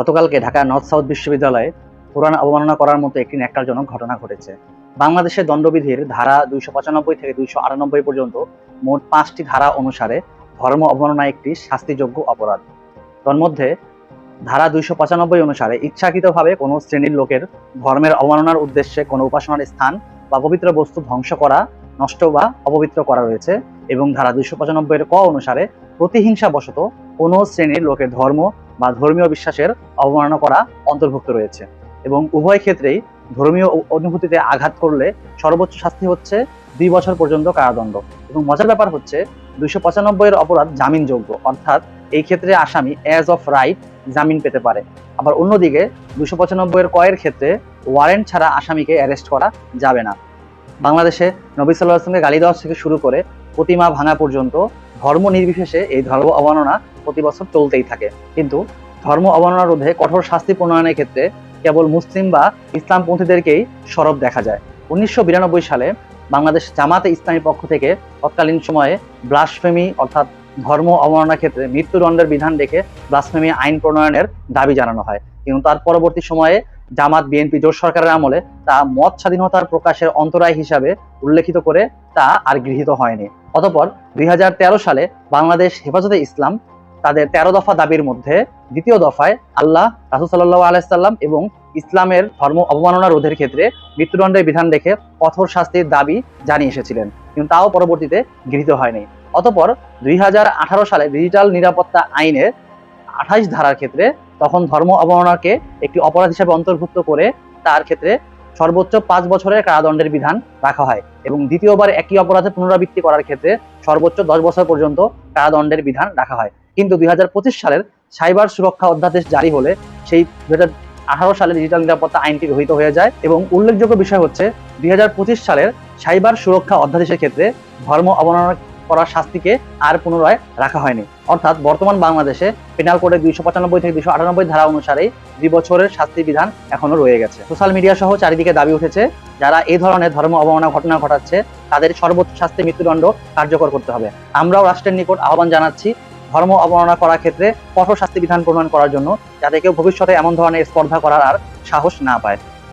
গতকালকে Dhaka north south বিশ্ববিদ্যালয়ে কোরআন অবমাননা করার মতো একটি ন্যাক্কারজনক ঘটনা ঘটেছে। বাংলাদেশের দণ্ডবিধির ধারা দুইশো পঁচানব্বই থেকে দুইশো আটানব্বই পর্যন্ত মোট পাঁচটি ধারা অনুসারে ধর্ম অবমাননা একটি শাস্তিযোগ্য অপরাধ। তন্মধ্যে, ধারা দুইশো পঁচানব্বই অনুসারে ইচ্ছাকৃতভাবে কোনো শ্রেণির লোকের ধর্মের অবমাননার উদ্দেশ্যে কোনো উপাসনার স্থান বা পবিত্র বস্তু ধ্বংস করা, নষ্ট বা অপবিত্র করা রয়েছে এবং ধারা দুইশো পঁচানব্বই এর ক অনুসারে প্রতিহিংসাবশত কোনো শ্রেণির লোকের ধর্ম বা ধর্মীয় বিশ্বাসের অবমাননা করা অন্তর্ভুক্ত রয়েছে। এবং উভয় ক্ষেত্রেই ধর্মীয় অনুভূতিতে আঘাত করলে সর্বোচ্চ শাস্তি হচ্ছে দুই বছর পর্যন্ত কারাদণ্ড। এবং মজার ব্যাপার হচ্ছে দুইশো পঁচানব্বই এর অপরাধ জামিনযোগ্য, অর্থাৎ এই ক্ষেত্রে আসামি অ্যাজ অফ রাইট জামিন পেতে পারে। আবার অন্যদিকে দুশো পঁচানব্বই এর কয়ের ক্ষেত্রে ওয়ারেন্ট ছাড়া আসামিকে অ্যারেস্ট করা যাবে না। বাংলাদেশে নবী সাল্লাহ আসলামকে গালি দেওয়া থেকে শুরু করে প্রতিমা ভাঙা পর্যন্ত ধর্ম নির্বিশেষে এই ধর্ম অবমাননা প্রতি বছর চলতেই থাকে। কিন্তু ধর্ম অবমাননা রোধে কঠোর শাস্তি প্রণয়নের ক্ষেত্রে কেবল মুসলিম বা ইসলামপন্থীদেরকেই সরব দেখা যায়। উনিশশো বিরানব্বই সালে বাংলাদেশ জামাতে ইসলামী পক্ষ থেকে তৎকালীন সময়ে ব্লাসফেমি অর্থাৎ ধর্ম অবমাননার ক্ষেত্রে মৃত্যুদণ্ডের বিধান রেখে ব্লাসফেমি আইন প্রণয়নের দাবি জানানো হয়। কিন্তু তার পরবর্তী সময়ে জামাত বিএনপি জোট সরকারের আমলে তা মত স্বাধীনতার প্রকাশের অন্তরায় হিসাবে উল্লেখিত করে তা আর গৃহীত হয়নি। অতঃপর দুই সালে বাংলাদেশ হেফাজতে ইসলাম তাদের তেরো দফা দাবির মধ্যে দ্বিতীয় দফায় আল্লাহ রাসুল সাল্লাহ আলাইসাল্লাম এবং ইসলামের ধর্ম অবমাননা রোধের ক্ষেত্রে মৃত্যুদণ্ডের বিধান রেখে কঠোর শাস্তির দাবি জানিয়ে এসেছিলেন। কিন্তু তাও পরবর্তীতে গৃহীত হয়নি। অতপর দুই হাজার আঠারো সালে ডিজিটাল নিরাপত্তা আইনের আঠাইশ ধারার ক্ষেত্রে তখন ধর্ম অবমাননাকে একটি অপরাধ হিসাবে অন্তর্ভুক্ত করে তার ক্ষেত্রে সর্বোচ্চ পাঁচ বছরের কারাদণ্ডের বিধান রাখা হয় এবং দ্বিতীয়বার একই অপরাধে পুনরাবৃত্তি করার ক্ষেত্রে সর্বোচ্চ দশ বছর পর্যন্ত কারাদণ্ডের বিধান রাখা হয়। কিন্তু দুই হাজার পঁচিশ সালের সাইবার সুরক্ষা অধ্যাদেশ জারি হলে সেই দুই আঠারো সালে ডিজিটাল নিরাপত্তা আইনটি গৃহীত হয়ে যায় এবং উল্লেখযোগ্য বিষয় হচ্ছে দুই হাজার পঁচিশ সালের সাইবার সুরক্ষা অধ্যাদেশের ক্ষেত্রে ধর্ম অবমাননা করার শাস্তিকে আর পুনরায় রাখা হয়নি। অর্থাৎ বর্তমান বাংলাদেশে পেনাল কোডে দুইশো পঁচানব্বই থেকে দুইশো আটানব্বই ধারা অনুসারে দুই বছরের শাস্তি বিধান এখনও রয়ে গেছে। সোশ্যাল মিডিয়া সহ চারিদিকে দাবি উঠেছে, যারা এই ধরনের ধর্ম অবমাননা ঘটনা ঘটাচ্ছে, তাদের সর্বোচ্চ শাস্তি মৃত্যুদণ্ড কার্যকর করতে হবে। আমরাও রাষ্ট্রের নিকট আহ্বান জানাচ্ছি ধর্ম অবমাননা করার ক্ষেত্রে কঠোর শাস্তি বিধান প্রণয়ন করার জন্য যাতে কেউ ভবিষ্যতে এমন ধরনের স্পর্ধা করার আর সাহস না পায়।